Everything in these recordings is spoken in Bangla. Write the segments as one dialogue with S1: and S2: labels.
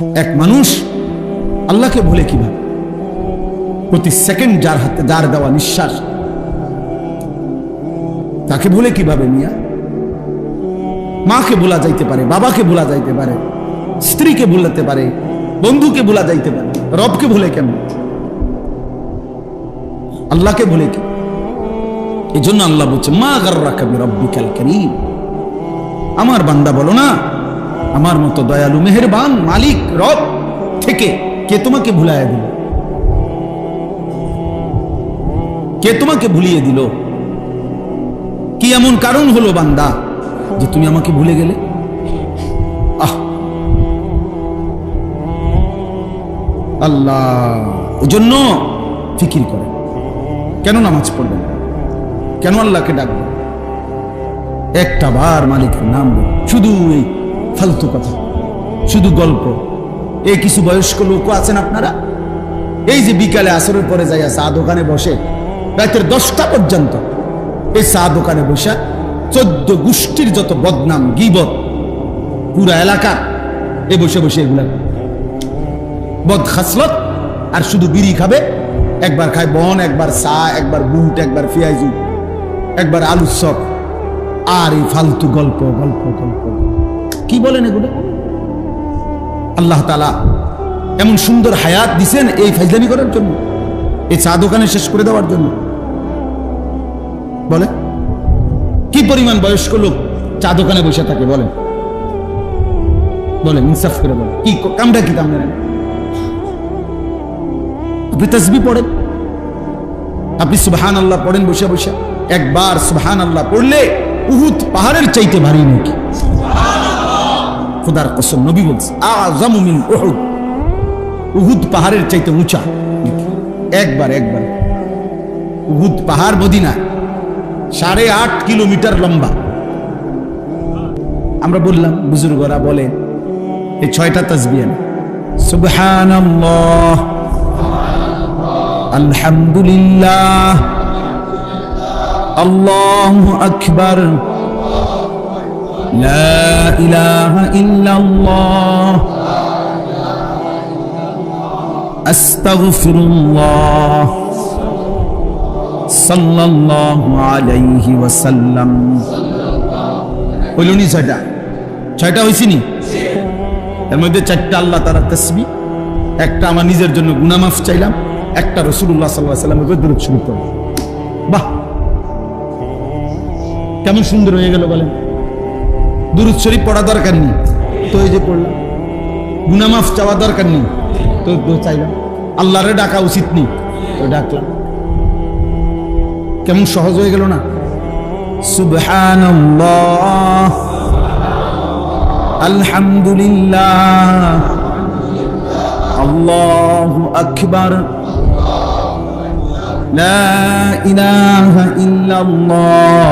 S1: এক মানুষ আল্লাহকে ভুলে কীভাবে? প্রতি সেকেন্ড যার হাতে যার দেওয়া নিঃশ্বাস, তাকে ভুলে কীভাবে মিয়া? মাকে ভোলা যাইতে পারে, বাবাকে ভোলা যাইতে পারে, স্ত্রীকে ভুলাতে পারে, বন্ধুকে ভোলা যাইতে পারে, রবকে ভুলে কেন? আল্লাহকে ভুলে কি এই জন্য আল্লাহ বলছে, মা গার্রা কবি রব্বিকাল করিম। আমার বান্দা বলো না আমার মতো দয়ালু, মেহেরবান মালিক, রব থেকে কে তোমাকে ভুলায় দিল? কে তোমাকে ভুলিয়ে দিল? কি এমন কারণ হলো বান্দা যে তুমি আমাকে ভুলে গেলে? আহ! আল্লাহ ওই জন্য ফিকির করে। কেন নামাজ পড়বেন? কেন আল্লাহকে ডাকবেন? একটা বার মালিকের নাম শুধু এই ফালতু কথা। শুধু গল্প। এই কিছু বয়স্ক লোক আছেন আপনারা? এই যে বিকালে আসরের পরে যাইয়া চা দোকানে বসে, রাতের দশটা পর্যন্ত এই চা দোকানে বসে চোদ্দ গোষ্ঠীর যত বদনাম, গিবত, পুরা এলাকা এ বসে বসে এগুলা। বদ খাসলত, আর শুধু বিড়ি খাবে, একবার খায় বন, একবার চা, একবার বুট, একবার পেঁয়াজু একবার আলুর চপ। আর এই ফালতু গল্প গল্প গল্প কি বলেন এগুলো? আল্লাহ তালা এমন সুন্দর হায়াত দিছেন এই ফাইজলামি করার জন্য, এই চা দোকানে শেষ করে দেওয়ার জন্য। বলে? কি পরিমাণ বয়স্ক লোক চা দোকানে বসে থাকে, বলেন। বলেন, ইনসাফ করে বলেন। কি কামটা কি কাম আপনি তসবি পড়েন? আপনি সুবহান আল্লাহ পড়েন বসে বসে। একবার সুবহান আল্লাহ পড়লে উহুদ পাহাড়ের চাইতে ভারী নাকি? খুদার কসম নবী বলছে আযমু মিন উহুদ। উহুদ পাহাড়ের চাইতে উঁচা। একবার একবার। উহুদ পাহাড় মদিনা সাড়ে আট কিলোমিটার লম্বা। আমরা বললাম, বুজুর্গরা বলে এই ছয়টা তসবিয়ান সুবহানাল্লাহ। আলহামদুলিল্লাহ। আল্লাহু আকবার। লা ইলাহা ইল্লাল্লাহ। আস্তাগফিরুল্লাহ। সাল্লাল্লাহু আলাইহি ওয়াসাল্লাম। হইল নি ছয়টা? ছয়টা হয়েছি নি? এর মধ্যে চারটা আল্লাহ তসবি, একটা আমার নিজের জন্য গুনামাফ চাইলাম, একটা রসুল্লাহ সাল্লাহ সাল্লামের উপর দূরত শুরু করব বাহ! কেমন সুন্দর হয়ে গেল বলেন। দুরুদ শরীফ পড়া দরকার নেই তো এই যে পড়লাম গুনামাফ চাওয়া দরকার নেই তো তো চাইলাম আল্লাহরে ডাকা উচিত নেই তো ডাকলাম কেমন সহজ হয়ে গেল না সুবহানাল্লাহ আলহামদুলিল্লাহ আল্লাহু আকবার لا إله إلا الله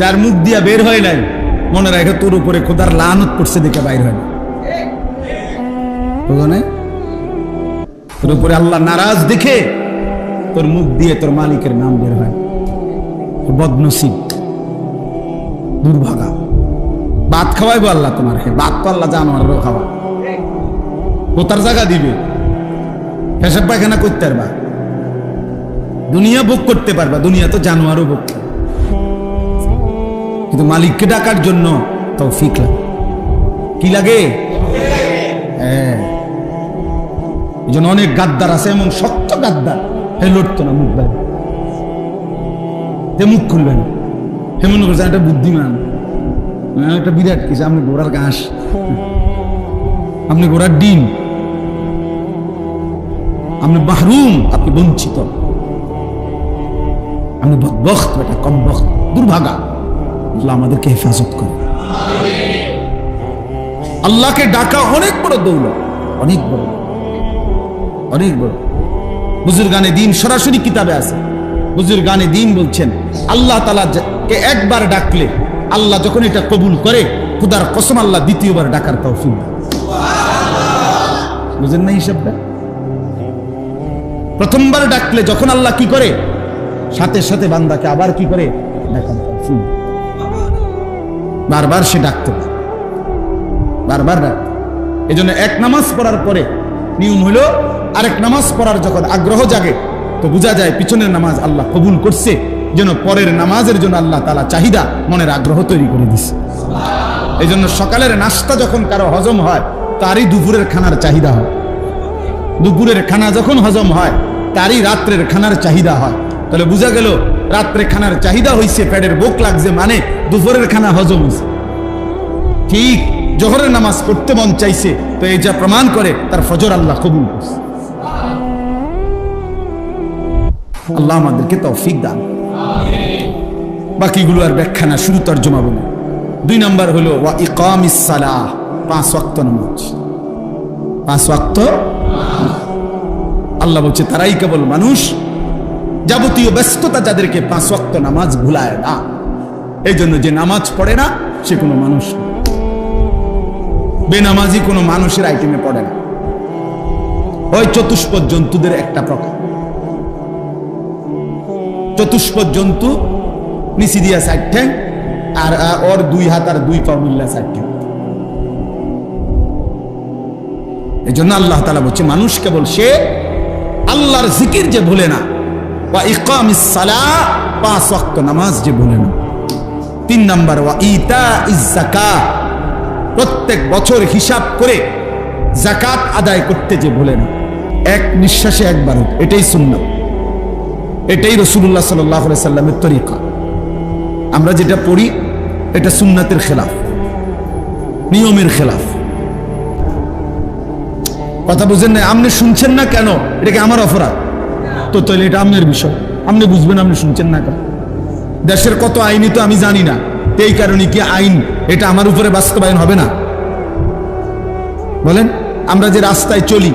S1: যার মুখ দিয়া বের হয় নাই, মনে রাখে তোর উপরে খোদার লানত করছে দেখে বাইর হয় না তোর উপরে আল্লাহ নারাজ দেখে তোর মুখ দিয়ে তোর মালিকের নাম বের হয় বদনসিব, দুর্ভাগা। ভাত খাওয়াইবো আল্লাহ তোমার হে, ভাত তো আল্লাহ জানোয়ারও খাওয়া। কোথার জায়গা দিবে। পেশাব পায়খানা করতে পারবা। দুনিয়া ভোগ করতে পারবা, দুনিয়া তো জানোয়ারও ভোগ। কিন্তু মালিককে ডাকার জন্য তৌফিক লাগে। কি লাগে? হ্যাঁ। অনেক গাদ্দার আছে এমন শক্ত গাদ্দার। হে লড়তো না মুখ বাইরে হে মুখ খুলবেন। হে মনে করছেন একটা বুদ্ধিমান। হ্যাঁ, একটা বিরাট কিছু। আপনি ঘোড়ার ঘাস। আপনি ঘোড়ার ডিম। আপনি মাহরুম আপনি বঞ্চিত। আমি বক্ত বেটা কম বক্ত দুর্ভাগা। আল্লাহ আমাদেরকে হেফাজত করে। আল্লাহকে ডাকা অনেক বড় দৌলত, অনেক বড়। অনেক বড়। বুজুর গানে দিন সরাসরি কিতাবে আছে। বুজুর গানে দিন বলছেন, আল্লাহ তালা কে একবার ডাকলে আল্লাহ যখন এটা কবুল করে, খুদার কসম আল্লাহ দ্বিতীয়বার ডাকার তৌফিক দেয়। বুঝেন না হিসাবটা? প্রথমবার ডাকলে যখন আল্লাহ কি করে? সাথে সাথে বান্দাকে আবার কি করে? ডাকার তৌফিক দেয়। বারবার সে ডাকতে। বারবার ডাকতে এই জন্য এক নামাজ পড়ার পরে নিয়ম হলো আরেক নামাজ পড়ার যখন আগ্রহ জাগে, তো বোঝা যায় পিছনের নামাজ আল্লাহ কবুল করছে, যেন পরের নামাজের জন্য আল্লাহ তালা চাহিদা, মনের আগ্রহ তৈরি করে দিচ্ছে এই জন্য সকালের নাস্তা যখন কারও হজম হয়, তারই দুপুরের খানার চাহিদা হয়। দুপুরের খানা যখন হজম হয়, তারই রাত্রের খানার চাহিদা হয়। তাহলে বোঝা গেল রাত্রে খানার চাহিদা হইছে প্যাডের বোক লাগছে মানে দুপুরের খানা হজম হয়েছে ঠিক জোহরের নামাজ পড়তে মন চাইছে, তো এই যা প্রমাণ করে, তার ফজর আল্লাহ কবুল করছে। আল্লাহ আমাদেরকে তৌফিক দান। বাকিগুলো আর ব্যাখ্যা না শুরু তর্জমা বলে। দুই নাম্বার হলো, ওয়া ইকামিস সালাহ, পাঁচ ওয়াক্ত নামাজ। পাঁচ ওয়াক্ত আল্লাহ বলছে, তারাই কেবল মানুষ যাবতীয় ব্যস্ততা যাদেরকে পাঁচ ওয়াক্ত নামাজ ভুলায় না। এই জন্য যে নামাজ পড়ে না, সে কোনো মানুষ না। বেনামাজি কোনো মানুষের আইটেমে পড়ে না। ওই চতুষ্পদ জন্তুদের একটা প্রকার। চতুষ্পদ জন্তু নিচি দিয়া সাইড ঠ্যাং, আর ওর দুই হাত আর দুই পা মিল্লা সাইড এই জন্য আল্লাহ তালা বলছে, মানুষ কেবল সে, আল্লাহর জিকির যে ভুলে না বা ইকাম পাঁচ ওয়াক্ত নামাজ যে না। তিন নাম্বার, ওয়া ইতা ইজাকা প্রত্যেক বছর হিসাব করে জাকাত আদায় করতে যে ভুলে না। এক নিঃশ্বাসে একবার এটাই সুন্নাত এটাই রসুল্লাহ সাল্লাহ সাল্লামের তরিকা। আমরা যেটা পড়ি, এটা সুন্নাতের খেলাফ, নিয়মের খেলাফ। কথা বুঝেন না আপনি শুনছেন না কেন? এটা কি আমার অপরাধ? তো তাহলে এটা আপনার বিষয়। আপনি বুঝবেন, আপনি শুনছেন না কেন? দেশের কত আইনই তো আমি জানি না। এই কারণে কি আইন এটা আমার উপরে বাস্তবায়ন হবে না? বলেন, আমরা যে রাস্তায় চলি,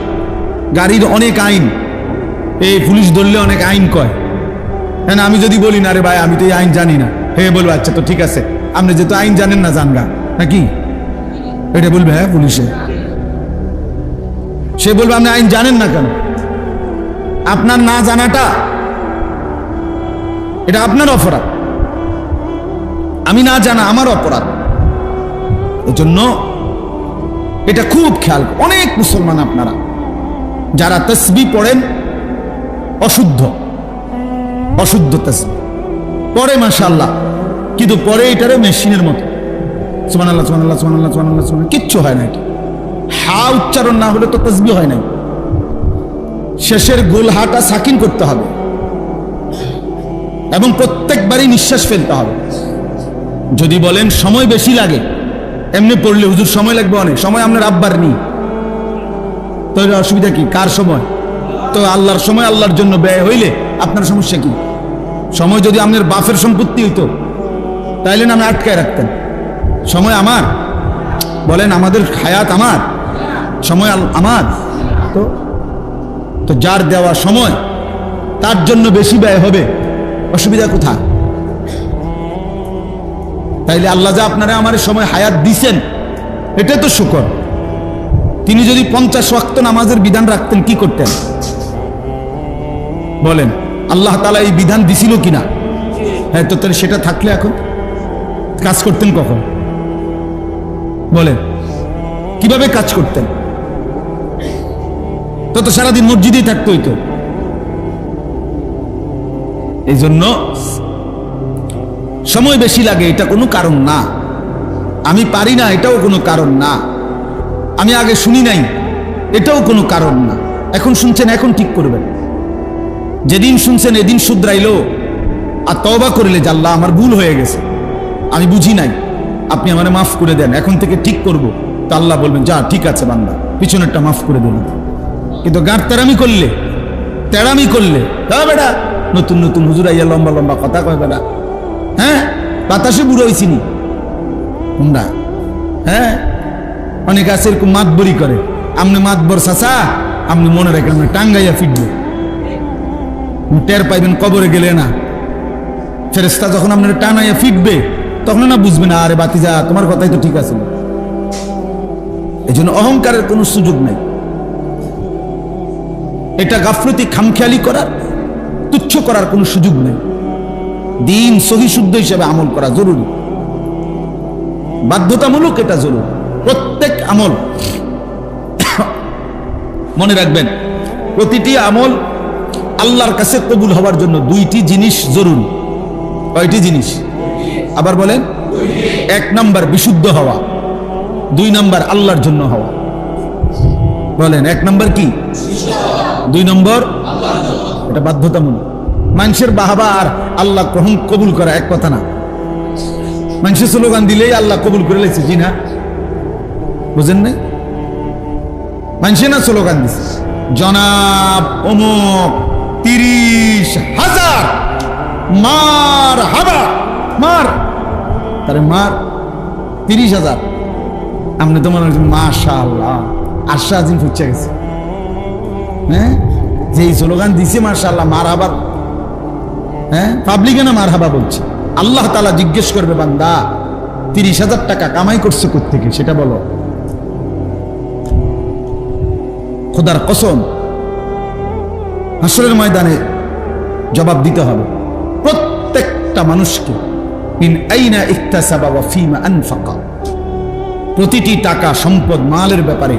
S1: গাড়ির অনেক আইন, এই পুলিশ ধরলে অনেক আইন কয়। হ্যাঁ আমি যদি বলি, না রে ভাই, আমি তো এই আইন জানি না। হে বলব আচ্ছা তো ঠিক আছে। আপনি যেহেতু আইন জানেন না জানগা নাকি এটা বলবে হ্যাঁ পুলিশে। সে বলবে, আপনি আইন জানেন না কেন? আপনার না জানাটা, এটা আপনার অপরাধ। আমি না জানা আমার অপরাধ। এজন্য এটা খুব খেয়াল অনেক মুসলমান আপনারা, যারা তসবি পড়েন, অশুদ্ধ অশুদ্ধ তসবি। পরে মাশাল্লাহ কিন্তু পরে এটারে মেশিনের মতো। সুমান আল্লাহ সুমান আল্লাহ সুমান আল্লাহ সুমান আল্লাহ কিচ্ছু হয় না এটা। হা, উচ্চারণ না হলে তো তসবি হয় নাই। শেষের গোলহাটা সাকিন করতে হবে। এবং প্রত্যেকবারই নিঃশ্বাস ফেলতে হবে। যদি বলেন সময় বেশি লাগে, এমনি পড়লে হুজুর সময় লাগবে অনেক। সময় আপনার আব্বার নেই। তো অসুবিধা কি? কার সময়? তো আল্লাহর সময় আল্লাহর জন্য ব্যয় হইলে আপনার সমস্যা কি? সময় যদি আপনার বাপের সম্পত্তি হইতো, তাইলে না আমি আটকায় রাখতেন। সময় আমার। বলেন আমাদের হায়াত আমার। সময় আমার। তো তো যার দেওয়া সময়, তার জন্য বেশি ব্যয় হবে। অসুবিধা কোথায়? তাইলে আল্লাহ যা আপনারা আমার সময় হায়াত দিছেন এটা তো শুকর। তিনি যদি পঞ্চাশ ওয়াক্ত নামাজের বিধান রাখতেন, কি করতেন? বলেন, আল্লাহ তালা এই বিধান দিছিল কিনা? হ্যাঁ তো তাহলে সেটা থাকলে এখন? কাজ করতেন কখন? বলেন, কীভাবে কাজ করতেন? তত সারাদিন মসজিদেই থাকতে হইতো এই জন্য সময় বেশি লাগে, এটা কোনো কারণ না। আমি পারি না, এটাও কোনো কারণ না। আমি আগে শুনি নাই, এটাও কোনো কারণ না। এখন শুনছেন, এখন ঠিক করবেন। যেদিন শুনছেন, এদিন শুধরাইলো, আর তবা করলে জাল্লা আমার ভুল হয়ে গেছে। আমি বুঝি নাই, আপনি আমার মাফ করে দেন, এখন থেকে ঠিক করব। তা আল্লাহ বলবেন, যা, ঠিক আছে বান্দা, পিছনেরটা মাফ করে দেবেন কিন্তু গাঁট তেরামি করলে তেরামি করলে বেটা, নতুন নতুন হুজুর আইয়া লম্বা লম্বা কথা কয় বেটা। হ্যাঁ? বাতাসে বুড়ো হয়েছিনি তোমরা হ্যাঁ? অনেকে আছে এরকম মাতবরি করে। আপনি মাতবর চাচা আপনি মনে রাখেন আপনি টাঙ্গাইয়া ফিটবে টের পাইবেন, কবরে গেলে না। ফেরেস্তা যখন আপনার টানাইয়া ফিটবে তখন না বুঝবে না, আরে বাতিজা, তোমার কথাই তো ঠিক আছে এই জন্য অহংকারের কোনো সুযোগ নাই। এটা গাফলতি খামখেয়ালি করার, তুচ্ছ করার কোনো সুযোগ নেই। দিন সহি শুদ্ধ হিসেবে আমল করা জরুরি। বাধ্যতামূলক এটা জরুরি। প্রত্যেক আমল, মনে রাখবেন, প্রতিটি আমল আল্লাহর কাছে কবুল হওয়ার জন্য দুইটি জিনিস জরুরি। কয়টি জিনিস? আবার বলেন, এক নাম্বার বিশুদ্ধ হওয়া, দুই নাম্বার আল্লাহর জন্য হওয়া। বলেন, এক নাম্বার কি? দুই নম্বর, এটা বাধ্যতামূলক। মানুষের বাহাবা আর আল্লাহ গ্রহণ কবুল করা এক কথা না। মানুষের স্লোগান দিলেই আল্লাহ কবুল করে লেছে, জি না? বুঝেন নাই? মানুষে না স্লোগান দিছে? জনাব অমুক তিরিশ হাজার, মার হাবা, মার। তারে মার, তিরিশ হাজার। আপনি তো মনে হচ্ছেন মাশা আল্লাহ আশা আজিম ফুচ্ছে গেছে। হ্যাঁ? যে স্লোগান দিছে মার্শাল্লাহ মার হাবার হ্যাঁ? পাবলিকে না মার হাবা বলছে? আল্লাহ তালা জিজ্ঞেস করবে, বান্দা, তিরিশ হাজার টাকা কামাই করছে থেকে সেটা বলো। খোদার কসম, হাসরের ময়দানে জবাব দিতে হবে। প্রত্যেকটা মানুষকে, মিন প্রতিটি টাকা, সম্পদ, মালের ব্যাপারে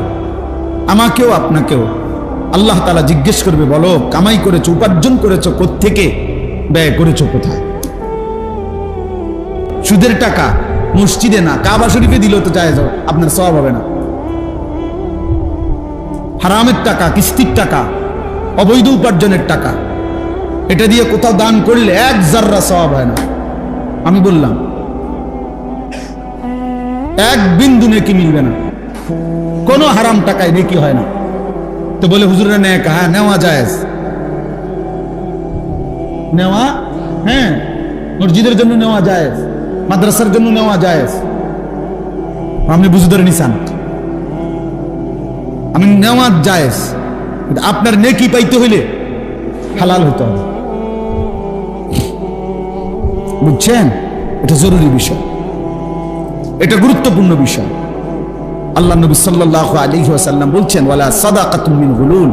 S1: আমাকেও আপনাকেও আল্লাহ তালা জিজ্ঞেস করবে, বলো, কামাই করেছ, উপার্জন করেছ থেকে ব্যয় করেছ কোথায়? সুদের টাকা, মসজিদে না, কাবা শরীফে দিল তো যায় যাও আপনার সব হবে না। হারামের টাকা, কিস্তির টাকা, অবৈধ উপার্জনের টাকা, এটা দিয়ে কোথাও দান করলে এক জাররা সব হয় না। আমি বললাম, এক বিন্দু নেকি মিলবে না। কোনো হারাম টাকায় নেকি হয় না। তো বলে হুজুরা নেয় হ্যাঁ নেওয়া যায় নেওয়া? হ্যাঁ মসজিদের জন্য নেওয়া যায় মাদ্রাসার জন্য নেওয়া যায় আপনি বুঝে ধরে নিসান আমি নেওয়া কিন্তু আপনার নেকি পাইতে হইলে হালাল হতে হবে। বুঝছেন? এটা জরুরি বিষয়। এটা গুরুত্বপূর্ণ বিষয়। আল্লাহ নবী সাল্লাল্লাহু আলাইহি ওয়াসাল্লাম বলছেন, ওয়ালা সাদাকাতুম মিন গুলুল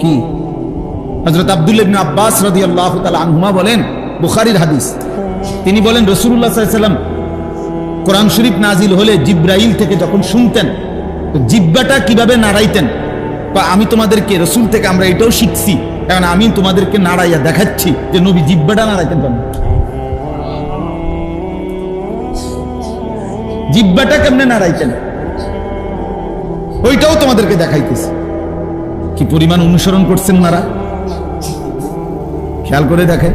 S1: কি? হযরত আব্দুল্লাহ ইবনে আব্বাস রাদিয়াল্লাহু তাআলা আনহুমা বলেন, বুখারীর হাদিস, তিনি বলেন আলাইহি ওয়াসাল্লাম কোরআন শরীফ নাজিল হলে জিব্রাইল থেকে যখন শুনতেন জিব্বাটা কীভাবে নাড়াইতেন? বা আমি তোমাদেরকে, রসুল থেকে আমরা এটাও শিখছি, কারণ আমি তোমাদেরকে নাড়াইয়া দেখাচ্ছি যে নবী জিব্বাটা নাড়াইতেন কেন? জিব্বাটা কেমনে নাড়াইতেন? ওইটাও তোমাদেরকে দেখাইতেছে। কি পরিমাণ অনুসরণ করছেন নারা খেয়াল করে দেখে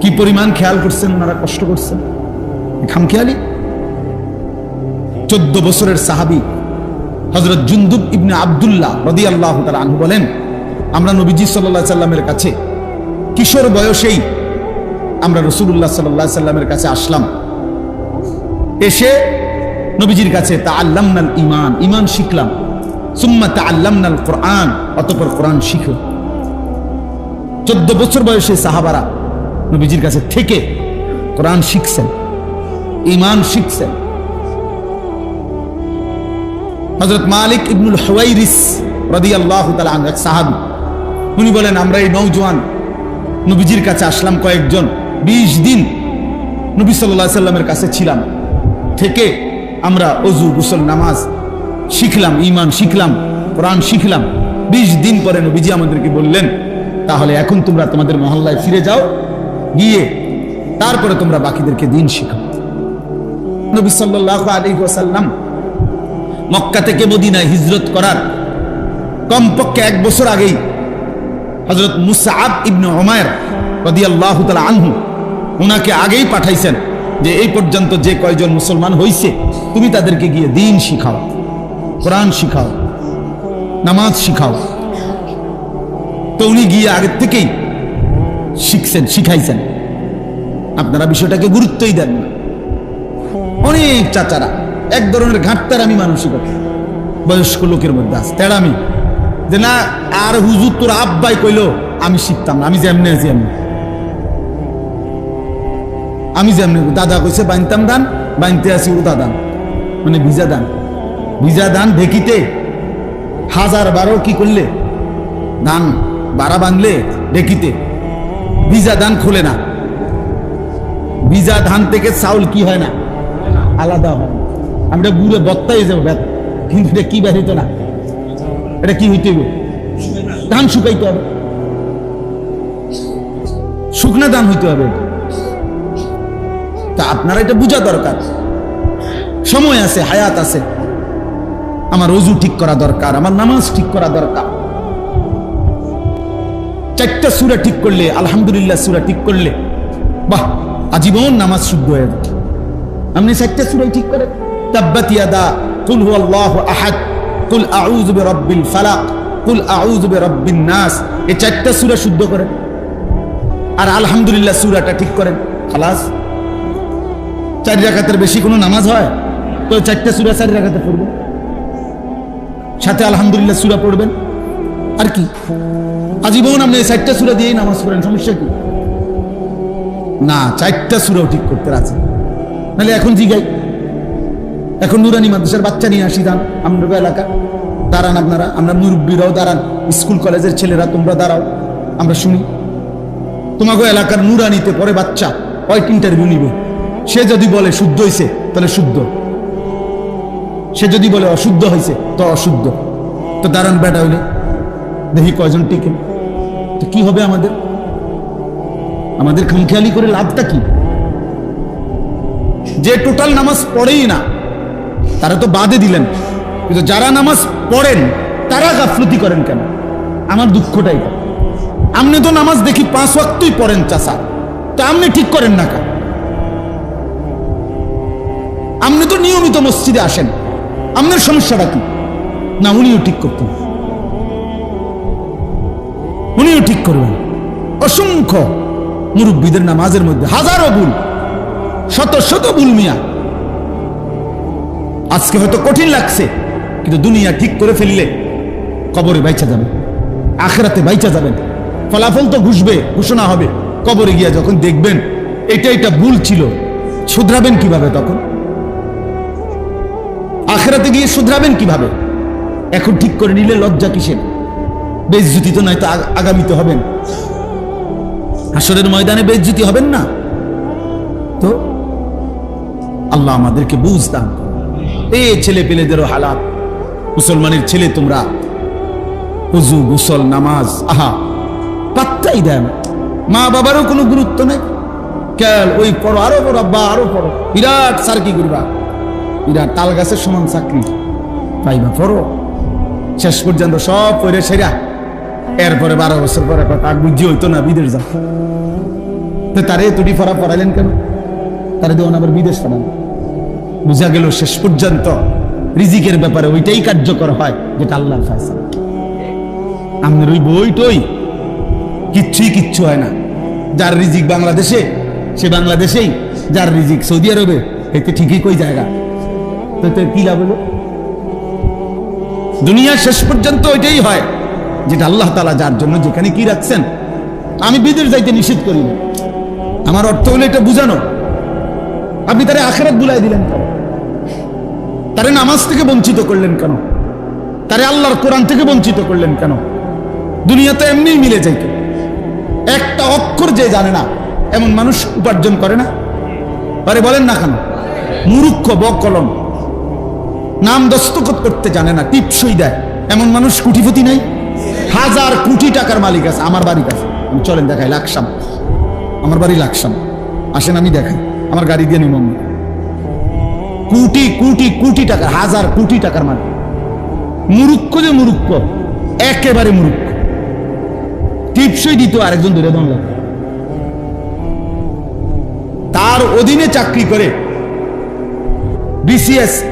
S1: কি পরিমাণ খেয়াল করছেন ওনারা কষ্ট করছেন? খামখেয়ালি? চোদ্দ বছরের সাহাবি হজরত জুন্দুব ইবনে আবদুল্লাহ রদি আল্লাহ আনহু বলেন, আমরা নবীজি সাল্লাহ সাল্লামের কাছে কিশোর বয়সেই আমরা রসুল্লাহ সাল্লাহ সাল্লামের কাছে আসলাম। এসে নবীজির কাছে তা আল্লামনাল ইমান ইমান শিখলাম। সুম্মা তা আল্লামনাল কোরআন, অতপর কোরআন শিখো চোদ্দ বছর বয়সে সাহাবারা নবীজির কাছে থেকে কোরআন শিখছেন ইমান শিখছেন। হজরত মালিক ইবনুল হওয়াইরিস রদি আল্লাহ এক সাহাবি, উনি বলেন, আমরা এই নৌজওয়ান নবীজির কাছে আসলাম কয়েকজন, বিশ দিন নবী সাল্লাহ সাল্লামের কাছে ছিলাম। থেকে আমরা অজু, গুসল, নামাজ শিখলাম ইমান শিখলাম, কোরআন শিখলাম। বিশ দিন পরে নবীজি আমাদেরকে বললেন, তাহলে এখন তোমরা তোমাদের মহল্লায় ফিরে যাও, গিয়ে তারপরে তোমরা বাকিদেরকে দিন শিখাও। নবী সাল্লাহ আলী ওয়াসাল্লাম মক্কা থেকে মদিনায় হিজরত করার কমপক্ষে এক বছর আগেই হজরত মুসাআব ইবনে ওমায়ের রদিয়াল্লাহ তালা আনহু ওনাকে আগেই পাঠাইছেন। যে এই পর্যন্ত যে কয়জন মুসলমান হইছে, তুমি তাদেরকে গিয়ে দিন শিখাও, কোরআন শিখাও, নামাজ শিখাও। তো উনি গিয়ে আগের থেকেই শিখছেন, শিখাইছেন। আপনারা বিষয়টাকে গুরুত্বই দেন না। অনেক চাচারা, এক ধরনের ঘাটতার আমি মানসিকতা বয়স্ক লোকের মধ্যে আছে, তেড়ামি। যে না, আর হুজুর তোর আব্বাই কইলো, আমি শিখতাম না, আমি যেমনি আছি এমনি আমি যেমনি দাদা কইছে, বানতাম দান বানতে আছি উদা দান মানে ভিজা দান ভিজা দান ঢেকিতে হাজার বারো কি করলে? ধান বাড়া বাঁধলে ঢেকিতে। ভিজা ধান খোলে না। ভিজা ধান থেকে চাউল কি হয় না? আলাদা হয়। আমরা গুড়ে বত্তাই যাব কিন্তু এটা কি বেরিত না। এটা কি হইতে ধান শুকাইতে হবে। শুকনা ধান হইতে হবে। তা আপনারা এটা বোঝা দরকার। সময় আছে, হায়াত আছে। আমার অজু ঠিক করা দরকার, আমার নামাজ ঠিক করা দরকার। চারটা সুরা ঠিক করলে, আলহামদুলিল্লাহ সুরা ঠিক করলে, বাহ, আজীবন নামাজ শুদ্ধ হয়ে যাবে। আপনি চারটা সুরাই ঠিক করে তাব্বাত ইয়াদা, কুল হুয়াল্লাহু আহাদ, কুল আউযু বিরাব্বিল ফালাক, কুল আউযু বিরাব্বিন নাস, এই চারটা সূরা শুদ্ধ করেন। আর আলহামদুলিল্লাহ সূরাটা ঠিক করেন। খালাস চার রাকাতের বেশি কোনো নামাজ হয়? তো চারটা সূরা চারি রাকাতে পড়বেন সাথে আলহামদুলিল্লাহ সূরা পড়বেন। আর কি? আজীবন আপনি চারটা সূরা দিয়েই নামাজ পড়েন, সমস্যা কি? না, চারটা সূরাও ঠিক করতে আছে নাহলে এখন জিগাই। এখন নুরানি মাদ্রাসার বাচ্চা নিয়ে আসি দান আমরা এলাকা। দাঁড়ান আপনারা। আমরা মুরব্বীরাও দাঁড়ান। স্কুল, কলেজের ছেলেরা, তোমরা দাঁড়াও। আমরা শুনি। তোমাকে এলাকার নুরানিতে পরে বাচ্চা। কয়েক ইন্টারভিউ নিবে। সে যদি বলে শুদ্ধ হয়েছে তাহলে শুদ্ধ। সে যদি বলে অশুদ্ধ হয়েছে তো অশুদ্ধ। তো দাঁড়ান বেটা হইলে, দেখি কয়জন টিকে। তো কি হবে আমাদের? আমাদের খামখেয়ালি করে লাভটা কি? যে টোটাল নামাজ পড়েই না, তারা তো বাদে দিলেন। কিন্তু যারা নামাজ পড়েন, তারা গাফলতি করেন কেন? আমার দুঃখটাই। আপনি তো নামাজ দেখি পাঁচ ওয়াক্তই পড়েন চাষা তা আপনি ঠিক করেন না কেন? আপনি তো নিয়মিত মসজিদে আসেন। আপনার সমস্যাটা কি? না, উনিও ঠিক করতেন। উনিও ঠিক করবেন। অসংখ্য মুরব্বীদের নামাজের মধ্যে হাজারো ভুল, শত শত ভুল মিয়া। আজকে হয়তো কঠিন লাগছে, কিন্তু দুনিয়া ঠিক করে ফেললে কবরে বাইচা যাবে, আখেরাতে বাইচা যাবেন। ফলাফল তো ঘুষবে, ঘোষণা হবে। কবরে গিয়া যখন দেখবেন, এটা এটা ভুল ছিল, শুধরাবেন কীভাবে তখন? আখেরাতে গিয়ে শুধরাবেন কীভাবে? এখন ঠিক করে নিলে লজ্জা কিসের? বেজ্জুতি তো নয়তো আগ- আগামীতে হবেন। আসরের ময়দানে বেজ্জুতি হবেন না? তো আল্লাহ আমাদেরকে বুঝতাম এ ছেলে পেলেদেরও হালাত। মুসলমানের ছেলে তোমরা। হুজু, গুসল, নামাজ, আহা। পাত্তাই দেয় না। মা বাবারও কোনো গুরুত্ব নেই। কেল, ওই পড়ো, আরও পড়ো, আব্বা, আরও পড়ো। বিরাট সার কি করবা বিরাট তাল গাছের সমান চাকরি। পাইবা পড়ো শেষ পর্যন্ত সব পরে সেরা। এরপরে বারো বছর পরে কথা বুঝি হইতো না বিদেশ যা তো তারে তুটি ফরা পড়াইলেন কেন? তারা দেওয়ান আবার বিদেশ পাঠান বুঝা গেল শেষ পর্যন্ত রিজিকের ব্যাপারে ওইটাই কার্যকর হয় যেটা আল্লাহর ফায়সালা। আমাদের ওই বইটই কিচ্ছুই কিচ্ছু হয় না। যার রিজিক বাংলাদেশে, সে বাংলাদেশেই। যার রিজিক সৌদি আরবে, এতে ঠিকই কই জায়গা। তো তো কি লাভ হলো? দুনিয়ার শেষ পর্যন্ত ওইটাই হয় যেটা আল্লাহ তালা যার জন্য যেখানে কি রাখছেন। আমি বিদেশ যাইতে নিষেধ করি না। আমার অর্থ হলো এটা বুঝানো। আপনি তারে আখেরাত বুলাই দিলেন কেন? তারে নামাজ থেকে বঞ্চিত করলেন কেন? তারে আল্লাহর কোরআন থেকে বঞ্চিত করলেন কেন? দুনিয়া তো এমনিই মিলে যাইত একটা অক্ষর যে জানে না, এমন মানুষ উপার্জন করে না? আরে বলেন না কেন? মুরুক্ষ বকলম। নাম দস্তখত করতে জানে না, টিপসই দেয়। এমন মানুষ কুটিপতি নাই? হাজার কোটি টাকার মালিক আছে, আমার বাড়ির কাছে। আমি চলেন দেখাই, লাকসাম। আমার বাড়ি লাকসাম। আসেন, আমি দেখাই। আমার গাড়ি দিয়ে নিমম। কোটি কোটি কোটি টাকা হাজার কোটি টাকার মালিক। মুরুক্ষ যে মুরুক্ষ, একেবারে মুরুক্ষ। টিপসই দিত আরেকজন ধরে দন তার অধীনে চাকরি করে বিসিএস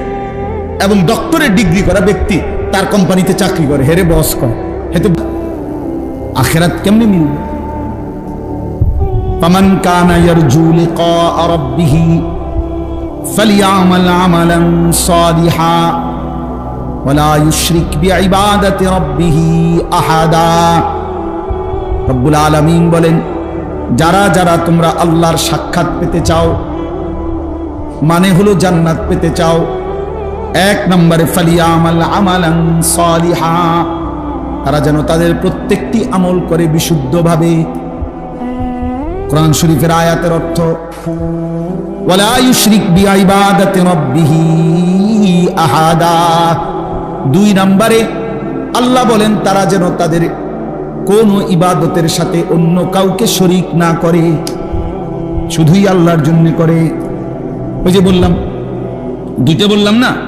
S1: এবং ডক্টরেট ডিগ্রি করা ব্যক্তি তার কোম্পানিতে চাকরি করে হেরে বস করে হেতু আখেরাত কেমনে মিলবে فمن كان يرجو لقاء ربه فليعمل عملا صالحا ولا يشرك بعبادة ربه أحدا রব্বুল আলামিন বলেন যারা যারা তোমরা আল্লাহর সাক্ষাৎ পেতে চাও মানে হলো জান্নাত পেতে চাও এক নম্বরে ফালিয়ামাল আমালান সালিহা, তারা যেন তাদের প্রত্যেকটি আমল করে বিশুদ্ধভাবে। কোরআন শরীফের আয়াতের অর্থ দুই নম্বরে, আল্লাহ বলেন, তারা যেন তাদের কোন ইবাদতের সাথে অন্য কাউকে শরিক না করে। শুধুই আল্লাহর জন্য করে। ওই যে বললাম, দুইটা বললাম না?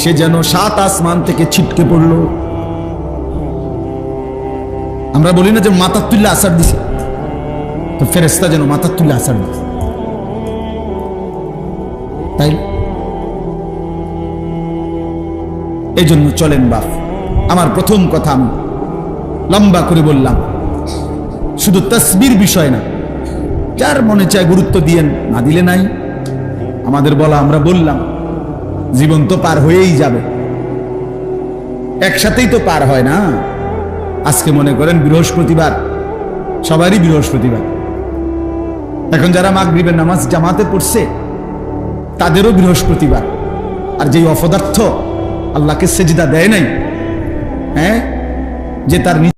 S1: সে যেন সাত আসমান থেকে ছিটকে পড়ল। আমরা বলি না যে মাথার তুল্লা আসার দিছে। তো ফেরেস্তা যেন মাথার তুল্লা আসার দিছে। তাই এই জন্য চলেন বাপ, আমার প্রথম কথা আমি লম্বা করে বললাম, শুধু তসবির বিষয় না, যার মনে চায় গুরুত্ব দিয়েন, না দিলে নাই। আমাদের বলা আমরা বললাম জীবন তো পার হয়েই যাবে। একসাথেই তো পার হয় না। আজকে মনে করেন বৃহস্পতিবার, সবারই বৃহস্পতিবার। এখন যারা মাগরিবের নামাজ জামাতে পড়ছে, তাদেরও বৃহস্পতিবার। আর যেই অপদার্থ আল্লাহকে সেজিদা দেয় নাই হ্যাঁ যে তার